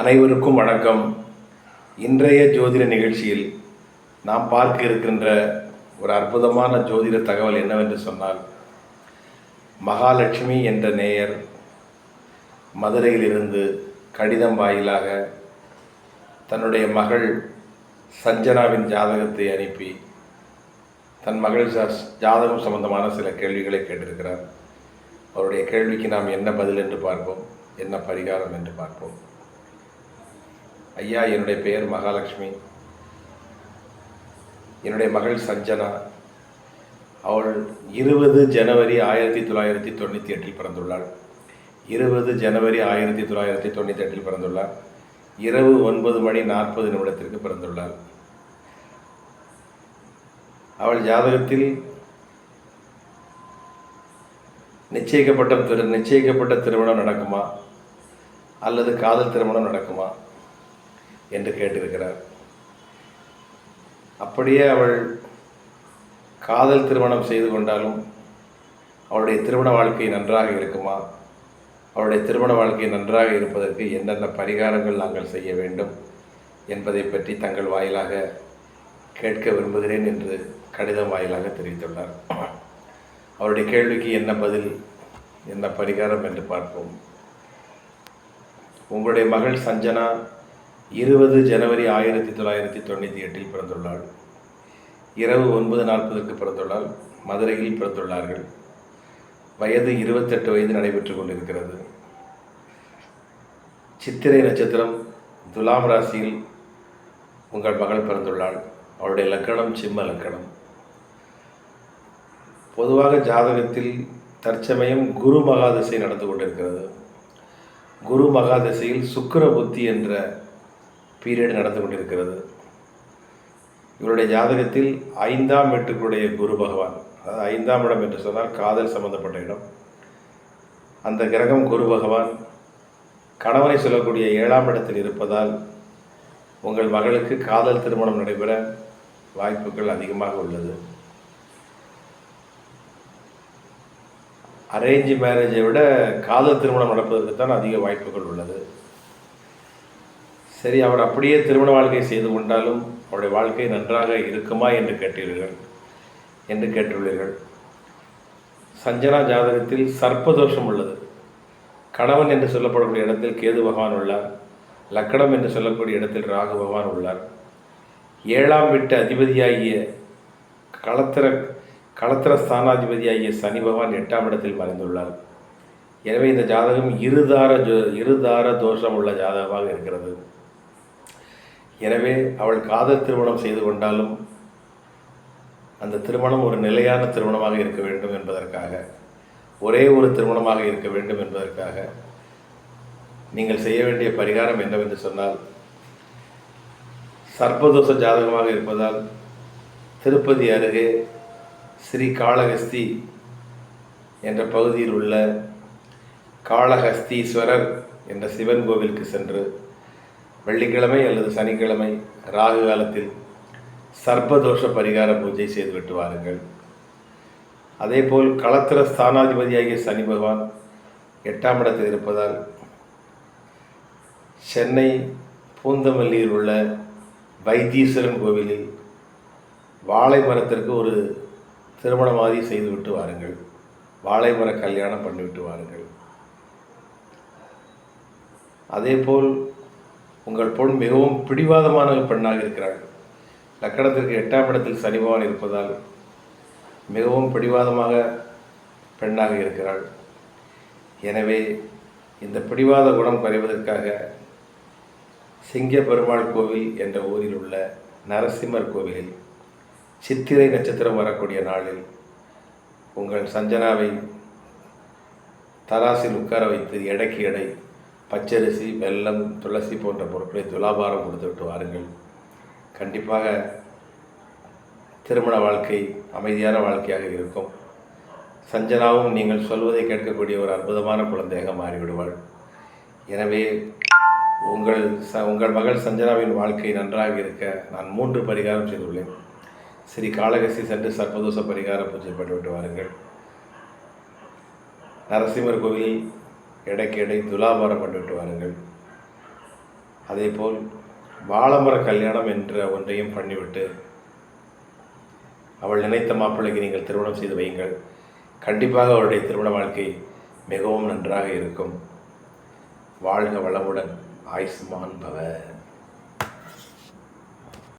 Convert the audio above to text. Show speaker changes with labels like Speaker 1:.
Speaker 1: அனைவருக்கும் வணக்கம். இன்றைய ஜோதிட நிகழ்ச்சியில் நாம் பார்க்க இருக்கின்ற ஒரு அற்புதமான ஜோதிட தகவல் என்னவென்று சொன்னால் மகாலட்சுமி என்ற நேயர் மதுரையிலிருந்து கடிதம் வாயிலாக தன்னுடைய மகள் சஞ்சனாவின் ஜாதகத்தை அனுப்பி தன் மகள் ஜாதகம் சம்பந்தமான சில கேள்விகளை கேட்டிருக்கிறார். அவருடைய கேள்விக்கு நாம் என்ன பதில் என்று பார்ப்போம் என்ன பரிகாரம் என்று பார்ப்போம். ஐயா என்னுடைய பெயர் மகாலட்சுமி. என்னுடைய மகள் சஞ்சனா. அவள் இருபது ஜனவரி ஆயிரத்தி தொள்ளாயிரத்தி தொண்ணூற்றி எட்டில் பிறந்துள்ளாள். இருபது ஜனவரி ஆயிரத்தி தொள்ளாயிரத்தி தொண்ணூற்றி எட்டில் பிறந்துள்ளார் இரவு ஒன்பது மணி நாற்பது நிமிடத்திற்கு பிறந்துள்ளாள். அவள் ஜாதகத்தில் நிச்சயிக்கப்பட்ட திரு நிச்சயிக்கப்பட்ட திருமணம் நடக்குமா? அல்லது காதல் திருமணம் நடக்குமா? என்று கேட்டிருக்கிறார். அப்படியே அவள் காதல் திருமணம் செய்து கொண்டாலும் அவளுடைய திருமண வாழ்க்கை நன்றாக இருக்குமா? அவளுடைய திருமண வாழ்க்கை நன்றாக இருப்பதற்கு என்னென்ன பரிகாரங்கள் நாங்கள் செய்ய வேண்டும் என்பதை பற்றி தங்கள் வாயிலாக கேட்க விரும்புகிறேன் என்று கடிதம் வாயிலாக தெரிவித்துள்ளார். அவருடைய கேள்விக்கு என்ன பதில் என்ன பரிகாரம் என்று பார்ப்போம். உங்களுடைய மகள் சஞ்சனா இருபது ஜனவரி ஆயிரத்தி தொள்ளாயிரத்தி தொண்ணூற்றி எட்டில் பிறந்துள்ளாள். இரவு ஒன்பது நாற்பதுக்கு பிறந்துள்ளால் மதுரையில் பிறந்துள்ளார்கள். வயது இருபத்தெட்டு வயது நடைபெற்று கொண்டிருக்கிறது. சித்திரை நட்சத்திரம் துலாம் ராசியில் உங்கள் மகள் பிறந்துள்ளாள். அவளுடைய லக்கணம் சிம்ம லக்கணம். பொதுவாக ஜாதகத்தில் தற்சமயம் குரு மகாதசை நடந்து கொண்டிருக்கிறது. குரு மகாதசையில் சுக்கர புத்தி என்ற பீரியட் நடந்து கொண்டிருக்கிறது. இவருடைய ஜாதகத்தில் ஐந்தாம் வீட்டுக்குடைய குரு பகவான் அதாவது ஐந்தாம் இடம் என்று சொன்னால் காதல் சம்பந்தப்பட்ட இடம். அந்த கிரகம் குரு பகவான் கணவனை சொல்லக்கூடிய ஏழாம் இடத்தில் இருப்பதால் உங்கள் மகளுக்கு காதல் திருமணம் நடைபெற வாய்ப்புகள் அதிகமாக உள்ளது. அரேஞ்ச் மேரேஜை விட காதல் திருமணம் நடப்பதற்கு தான் அதிக வாய்ப்புகள் உள்ளது. சரி அவர் அப்படியே திருமண வாழ்க்கை செய்து கொண்டாலும் அவருடைய வாழ்க்கை நன்றாக இருக்குமா என்று கேட்டீர்கள். என்று கேட்டுள்ளீர்கள். சஞ்சனா ஜாதகத்தில் சர்ப்பதோஷம் உள்ளது. கணவன் என்று சொல்லப்படக்கூடிய இடத்தில் கேது பகவான் உள்ளார். லக்கணம் என்று சொல்லக்கூடிய இடத்தில் ராகு பகவான் உள்ளார். ஏழாம் வீட்டு அதிபதியாகிய களத்திர களத்திர ஸ்தானாதிபதியாகிய சனி பகவான் எட்டாம் இடத்தில் மறைந்துள்ளார். எனவே இந்த ஜாதகம் இருதார ஜோ இருதார தோஷம் உள்ள ஜாதகமாக இருக்கிறது. எனவே அவள் காதல் திருமணம் செய்து கொண்டாலும் அந்த திருமணம் ஒரு நிலையான திருமணமாக இருக்க வேண்டும் என்பதற்காக ஒரே ஒரு திருமணமாக இருக்க வேண்டும் என்பதற்காக நீங்கள் செய்ய வேண்டிய பரிகாரம் என்னவென்று சொன்னால் சர்ப்பதோஷ ஜாதகமாக இருப்பதால் திருப்பதி அருகே ஸ்ரீ காளஹஸ்தி என்ற பகுதியில் உள்ள காளஹஸ்தீஸ்வரர் என்ற சிவன் கோவிலுக்கு சென்று வெள்ளிக்கிழமை அல்லது சனிக்கிழமை ராகு காலத்தில் சர்ப்பதோஷ பரிகார பூஜை செய்துவிட்டு வாருங்கள். அதேபோல் களத்திர ஸ்தானாதிபதியாகிய சனி பகவான் எட்டாம் இடத்தில் இருப்பதால் சென்னை பூந்தமல்லியில் உள்ள வைத்தீஸ்வரன் கோவிலில் வாழை மரத்திற்கு ஒரு திருமணமாதி செய்துவிட்டு வாருங்கள். வாழை மர கல்யாணம் பண்ணிவிட்டு வாருங்கள். அதேபோல் உங்கள் பொன் மிகவும் பிடிவாதமான பெண்ணாக இருக்கிறாள் லக்கணத்திற்கு எட்டாம் இடத்தில் சனிபவன் இருப்பதால் மிகவும் பிடிவாதமாக பெண்ணாக இருக்கிறாள். எனவே இந்த பிடிவாத குணம் குறைவதற்காக சிங்க பெருமாள் கோவில் என்ற ஊரில் உள்ள நரசிம்மர் கோவிலில் சித்திரை நட்சத்திரம் வரக்கூடிய நாளில் உங்கள் சஞ்சனாவை தராசில் உட்கார வைத்து எடைக்கு எடை பச்சரிசி வெல்லம் துளசி போன்ற பொருட்களை துலாபாரம் கொடுத்துவிட்டு வாருங்கள். கண்டிப்பாக திருமண வாழ்க்கை அமைதியான வாழ்க்கையாக இருக்கும். சஞ்சனாவும் நீங்கள் சொல்வதை கேட்கக்கூடிய ஒரு அற்புதமான குழந்தையாக மாறிவிடுவாள். எனவே உங்கள் ச உங்கள் மகள் சஞ்சனாவின் வாழ்க்கை நன்றாக இருக்க நான் மூன்று பரிகாரம் செய்துள்ளேன். ஸ்ரீ காளகசி சென்று சர்ப்பதோஷ பரிகார பூஜை பண்ணிவிட்டு வாருங்கள். நரசிம்மர் கோவிலில் இடைக்கு இடை துலாபாரம் பண்ணிவிட்டு வாருங்கள். அதேபோல் வாழமர கல்யாணம் என்ற ஒன்றையும் பண்ணிவிட்டு அவள் நினைத்த மாப்பிள்ளைக்கு நீங்கள் திருமணம் செய்து வையுங்கள். கண்டிப்பாக அவருடைய திருமண வாழ்க்கை மிகவும் நன்றாக இருக்கும். வாழ்க வளமுடன் ஆயுஷ்மான் பவ.